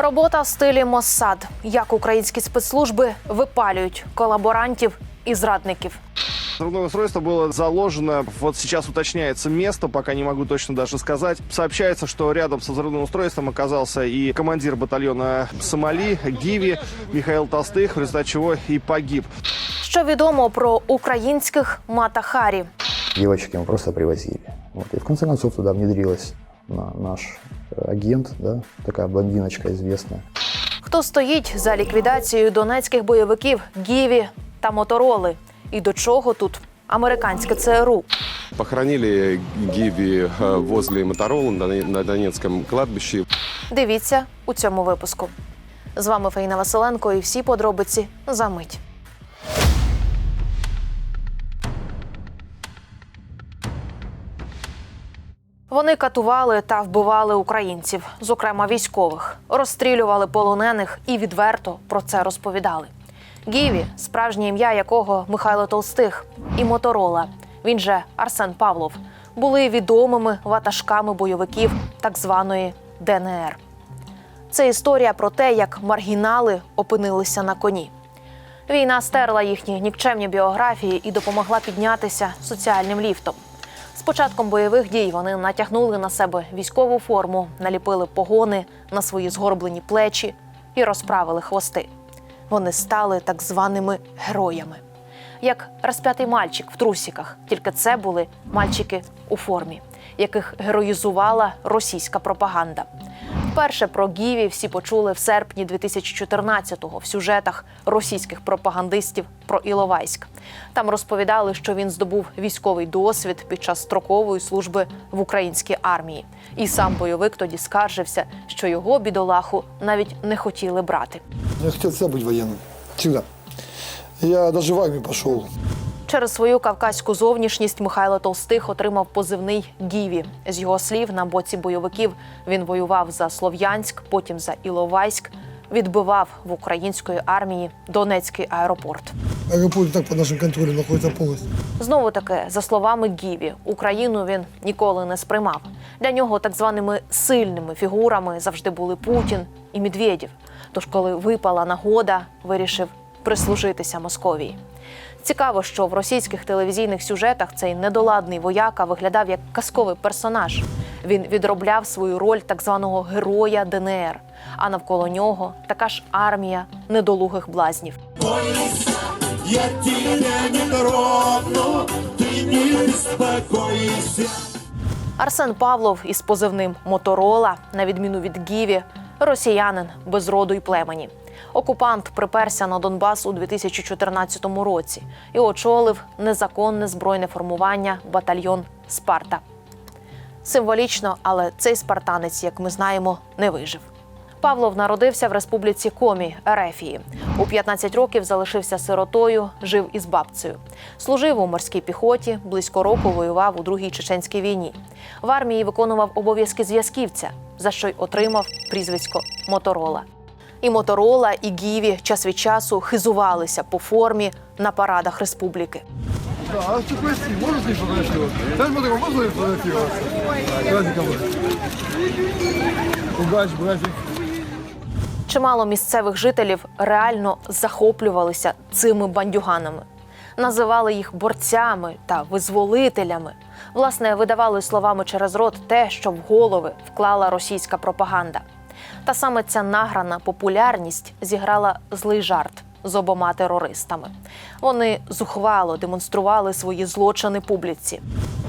Робота в стилі Моссад. Як українські спецслужби випалюють колаборантів і зрадників. Взрывное устройство было заложено, вот сейчас уточняется место, пока не могу точно даже сказать. Сообщается, что рядом со взрывным устройством оказался и командир батальона Сомали, Гиви, Михаил Толстых, в результате чего и погиб. Що відомо про українських матахарі? Девочек мы просто привозили. Вот. И в конце концов туда внедрилась на- наш э, агент, да, такая блондиночка известная. Хто стоїть за ліквідацією донецьких бойовиків Гіві та Мотороли? І до чого тут американське ЦРУ? Похоронили Гиви э, возле Моторола на на Донецком кладбище. Дивіться у цьому випуску. З вами Фаїна Василенко і всі подробиці за мить. Вони катували та вбивали українців, зокрема військових, розстрілювали полонених і відверто про це розповідали. Гіві, справжнє ім'я якого Михайло Толстих, і Моторола, він же Арсен Павлов, були відомими ватажками бойовиків так званої ДНР. Це історія про те, як маргінали опинилися на коні. Війна стерла їхні нікчемні біографії і допомогла піднятися соціальним ліфтом. З початком бойових дій вони натягнули на себе військову форму, наліпили погони на свої згорблені плечі і розправили хвости. Вони стали так званими героями, як розп'ятий мальчик в трусіках, тільки це були мальчики у формі, яких героїзувала російська пропаганда. Вперше про Гіві всі почули в серпні 2014-го в сюжетах російських пропагандистів про Іловайськ. Там розповідали, що він здобув військовий досвід під час строкової служби в українській армії. І сам бойовик тоді скаржився, що його бідолаху навіть не хотіли брати. Я хотел всегда быть военным. Всегда. Я даже в армию пошел. Через свою кавказьку зовнішність Михайло Толстих отримав позивний Гіві. З його слів, на боці бойовиків він воював за Слов'янськ, потім за Іловайськ, відбивав в української армії Донецький аеропорт. Аэропорт так под нашим контролем находится полностью. Знову таки, за словами Гіві, Україну він ніколи не сприймав. Для нього так званими сильними фігурами завжди були Путін і Медведєв. Тож, коли випала нагода, вирішив прислужитися Московії. Цікаво, що в російських телевізійних сюжетах цей недоладний вояка виглядав як казковий персонаж. Він відробляв свою роль так званого героя ДНР, а навколо нього така ж армія недолугих блазнів. Я тебя не беспокойся. Арсен Павлов із позивним Моторола, на відміну від Гіві, росіянин без роду й племені. Окупант приперся на Донбас у 2014 році і очолив незаконне збройне формування батальйон Спарта. Символічно, але цей спартанець, як ми знаємо, не вижив. Павлов народився в республіці Комі, Ерефії. У 15 років залишився сиротою, жив із бабцею. Служив у морській піхоті, близько року воював у другій чеченській війні. В армії виконував обов'язки зв'язківця, за що й отримав прізвисько Моторола. І Моторола, і Гіві час від часу хизувалися по формі на парадах республіки. А ты прости, можешь не фотографироваться? Дай смотри, можно фотографироваться? Братиком. Удачи, братик. Чимало місцевих жителів реально захоплювалися цими бандюганами, називали їх борцями та визволителями. Власне, видавали словами через рот те, що в голови вклала російська пропаганда. Та саме ця награна популярність зіграла злий жарт з обома терористами. Вони зухвало демонстрували свої злочини публіці.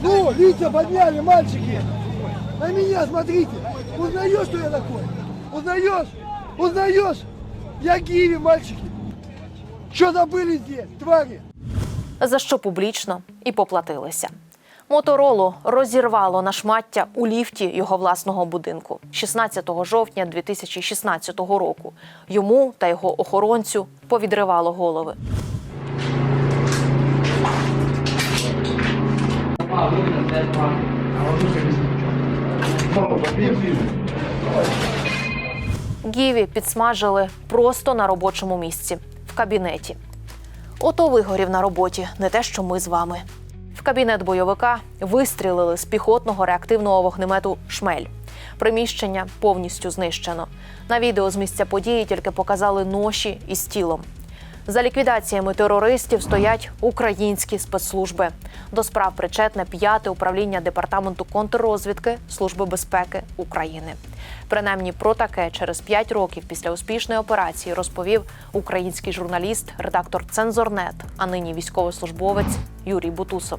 Ну, видите, подняли, мальчики. На меня смотрите. Узнаешь, что я такой? Узнаешь? Узнаешь? Я Гиви, мальчики. Что забыли здесь, твари? за що публічно і поплатилися. Моторолу розірвало на шмаття у ліфті його власного будинку 16 жовтня 2016 року. Йому та його охоронцю повідривало голови. Гіві підсмажили просто на робочому місці в кабінеті. Ото вигорів на роботі, не те, що ми з вами. Кабінет бойовика вистрілили з піхотного реактивного вогнемету Шмель. Приміщення повністю знищено. На відео з місця події тільки показали ноші із тілом. За ліквідаціями терористів стоять українські спецслужби. До справ причетне п'яте управління департаменту контррозвідки Служби безпеки України. Принаймні про таке через п'ять років після успішної операції розповів український журналіст, редактор Цензорнет, а нині військовослужбовець Юрій Бутусов.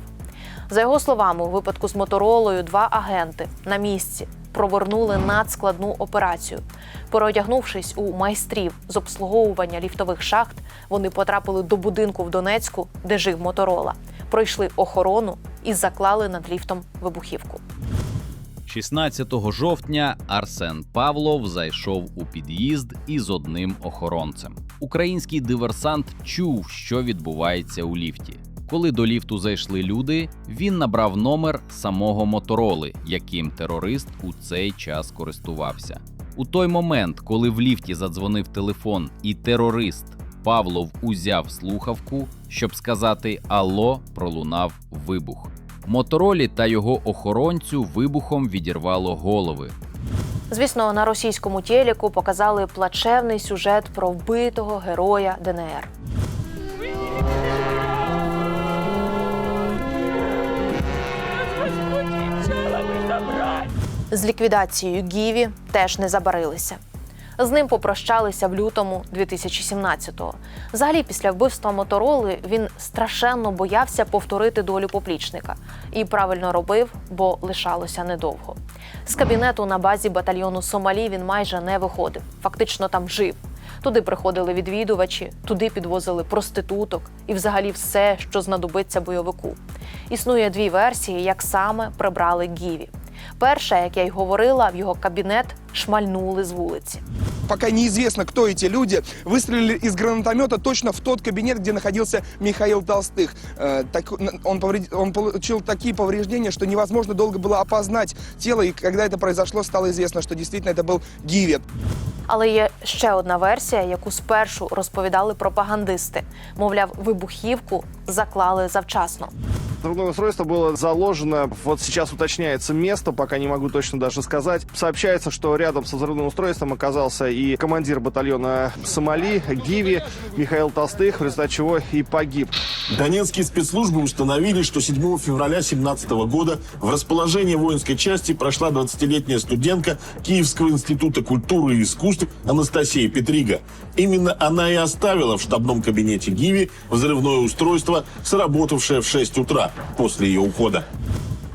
За його словами, у випадку з моторолою два агенти на місці провернули надскладну операцію. Переодягнувшись у майстрів з обслуговування ліфтових шахт, вони потрапили до будинку в Донецьку, де жив моторола, пройшли охорону і заклали над ліфтом вибухівку. 16 жовтня Арсен Павлов зайшов у під'їзд із одним охоронцем. Український диверсант чув, що відбувається у ліфті. Коли до ліфту зайшли люди, він набрав номер самого мотороли, яким терорист у цей час користувався. У той момент, коли в ліфті задзвонив телефон, і терорист Павлов узяв слухавку, щоб сказати Алло, пролунав вибух. Моторолі та його охоронцю вибухом відірвало голови. Звісно, на російському телеку показали плачевний сюжет про вбитого героя ДНР. З ліквідацією Гіві теж не забарилися. З ним попрощалися в лютому 2017-го. Взагалі, після вбивства мотороли він страшенно боявся повторити долю поплічника і правильно робив, бо лишалося недовго. З кабінету на базі батальйону Сомалі він майже не виходив, фактично там жив. Туди приходили відвідувачі, туди підвозили проституток і взагалі все, що знадобиться бойовику. Існує дві версії, як саме прибрали Гіві. Перша, як я й говорила, в його кабінет шмальнули з вулиці. Пока неизвестно, кто эти люди, выстрелили из гранатомета точно в тот кабинет, где находился Михаил Толстых. Э, так, он, повред- он получил такие повреждения, что невозможно долго было опознать тело, и когда это произошло, стало известно, что действительно это был Гивет. Але є ще одна версія, яку спершу розповідали пропагандисти. Мовляв, вибухівку заклали завчасно. Взрывное устройство было заложено, вот сейчас уточняется место, пока не могу точно даже сказать. Сообщается, что рядом со взрывным устройством оказался и командир батальона Сомали, Гиви, Михаил Толстых, в результате чего и погиб. Донецкие спецслужбы установили, что 7 февраля 2017 года в расположение воинской части прошла 20-летняя студентка Киевского института культуры и искусств Анастасия Петрига. Именно она и оставила в штабном кабинете Гиви взрывное устройство, сработавшее в 6 утра после ее ухода.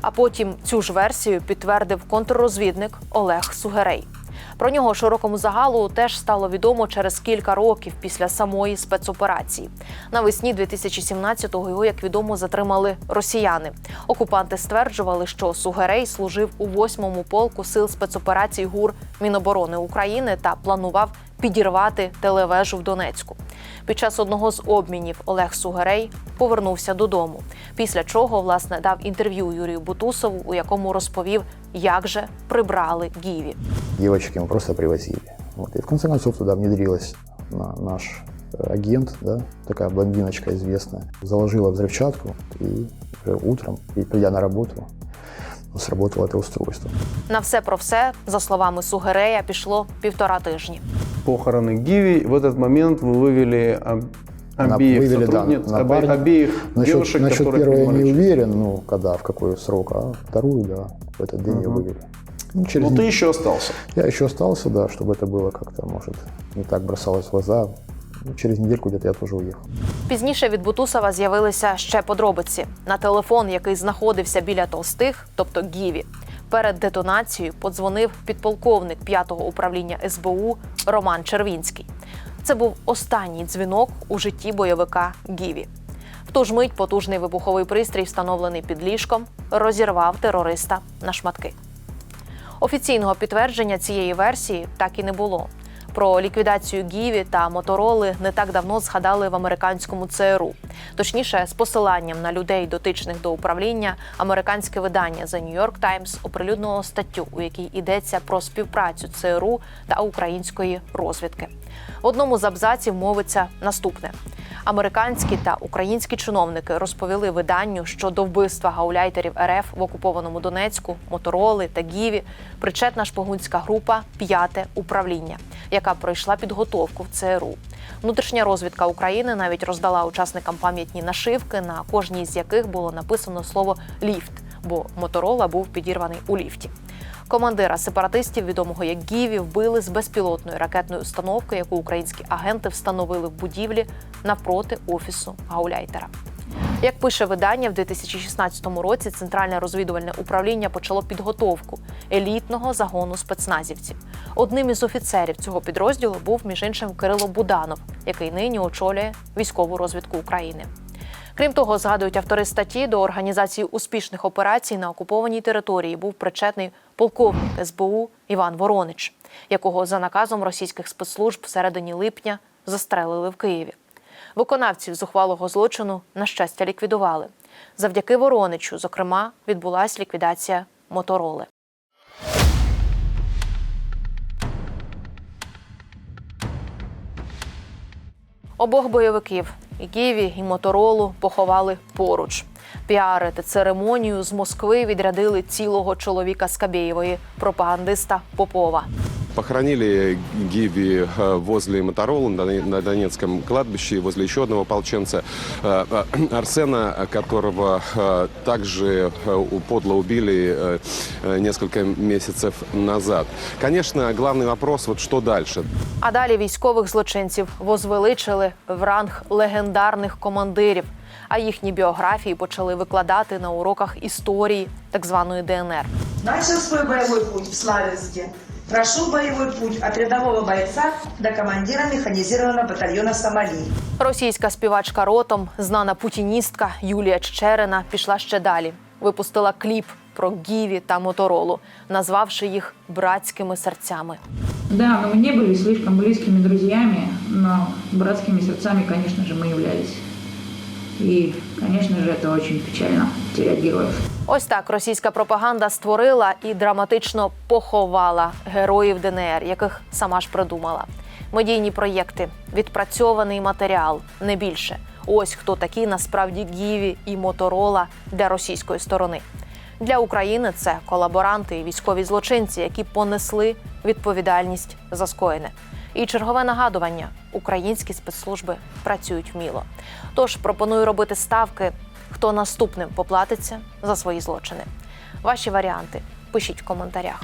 А потім цю ж версію підтвердив контррозвідник Олег Сугерей. Про нього широкому загалу теж стало відомо через кілька років після самої спецоперації. Навесні 2017-го його, як відомо, затримали росіяни. Окупанти стверджували, що Сугерей служив у 8-му полку сил спецоперацій ГУР Міноборони України та планував підірвати телевежу в Донецьку. Під час одного з обмінів Олег Сугерей повернувся додому. Після чого власне дав інтерв'ю Юрію Бутусову, у якому розповів, як же прибрали Гіві. Девочек мы просто привозили. Вот. И в конце концов туда внедрилась на- наш э, агент, да, такая блондиночка известная, заложила взрывчатку и уже утром, и придя на работу, сработало это устройство. На все про все, за словами Сугерея, пішло півтора тижні. похороны Гиви. В этот момент вы вывели об- На- обеих вывели, да, сотрудниц, на обе- парня. обеих Насчет, девушек, насчет которых первой я не принимали. уверен, ну, когда, в какой срок, а вторую, да, в этот день ее Мгм. вывели. Ну, через Ну, не- ты еще остался. Я еще остался, да, чтобы это было как-то, может, не так бросалось в глаза. Ну, через недельку где-то я тоже уехал. Пізніше від Бутусова з'явилися ще подробиці. На телефон, який знаходився біля толстих, тобто Гіві, перед детонацією подзвонив підполковник 5-го управління СБУ Роман Червінський. Це був останній дзвінок у житті бойовика Гіві. В ту ж мить потужний вибуховий пристрій, встановлений під ліжком, розірвав терориста на шматки. Офіційного підтвердження цієї версії так і не було. Про ліквідацію Гіві та Мотороли не так давно згадали в американському ЦРУ. Точніше, з посиланням на людей, дотичних до управління, американське видання The New York Times оприлюднило статтю, у якій йдеться про співпрацю ЦРУ та української розвідки. В одному з абзаців мовиться наступне: Американські та українські чиновники розповіли виданню, що до вбивства гауляйтерів РФ в окупованому Донецьку, Мотороли та Гіві причетна шпигунська група П'яте управління, яка пройшла підготовку в ЦРУ. Внутрішня розвідка України навіть роздала учасникам пам'ятні нашивки, на кожній з яких було написано слово ліфт, бо моторола був підірваний у ліфті. Командира сепаратистів, відомого як Гіві, вбили з безпілотної ракетної установки, яку українські агенти встановили в будівлі навпроти офісу Гауляйтера. Як пише видання, в 2016 році Центральне розвідувальне управління почало підготовку елітного загону спецназівців. Одним із офіцерів цього підрозділу був між іншим Кирило Буданов, який нині очолює військову розвідку України. Крім того, згадують автори статті до організації успішних операцій на окупованій території був причетний полковник СБУ Іван Воронич, якого за наказом російських спецслужб всередині липня застрелили в Києві. Виконавців зухвалого злочину, на щастя, ліквідували. Завдяки Вороничу, зокрема, відбулася ліквідація мотороли. Обох бойовиків і Києві, і Моторолу поховали поруч. Піарити церемонію з Москви відрядили цілого чоловіка Скабєєвої, пропагандиста Попова. Похоронили Гиви э, возле Моторола на на Донецком кладбище, возле еще одного ополченца э, э, Арсена, которого э, также э, подло убили э, э, несколько месяцев назад. Конечно, главный вопрос, вот что дальше? А далі військових злочинців возвеличили в ранг легендарних командирів. А їхні біографії почали викладати на уроках історії так званої ДНР. Начал свой боевой путь в Славянске. Прошел боевой путь от рядового бойца до командира механизированного батальона «Сомали». Російська співачка ротом, знана путіністка Юлія Чечерина пішла ще далі. Випустила кліп про Гіві та Моторолу, назвавши їх братськими серцями. Да, но мы не были слишком близкими друзьями, но братскими сердцами, конечно же, мы являлись. И, конечно же, это очень печально терять героев. Ось так російська пропаганда створила і драматично поховала героїв ДНР, яких сама ж придумала. Медійні проєкти, відпрацьований матеріал, не більше. Ось хто такі насправді Гіві і Моторола для російської сторони. Для України це колаборанти і військові злочинці, які понесли відповідальність за скоєне. І чергове нагадування: українські спецслужби працюють вміло. Тож пропоную робити ставки, хто наступним поплатиться за свої злочини. Ваші варіанти пишіть в коментарях.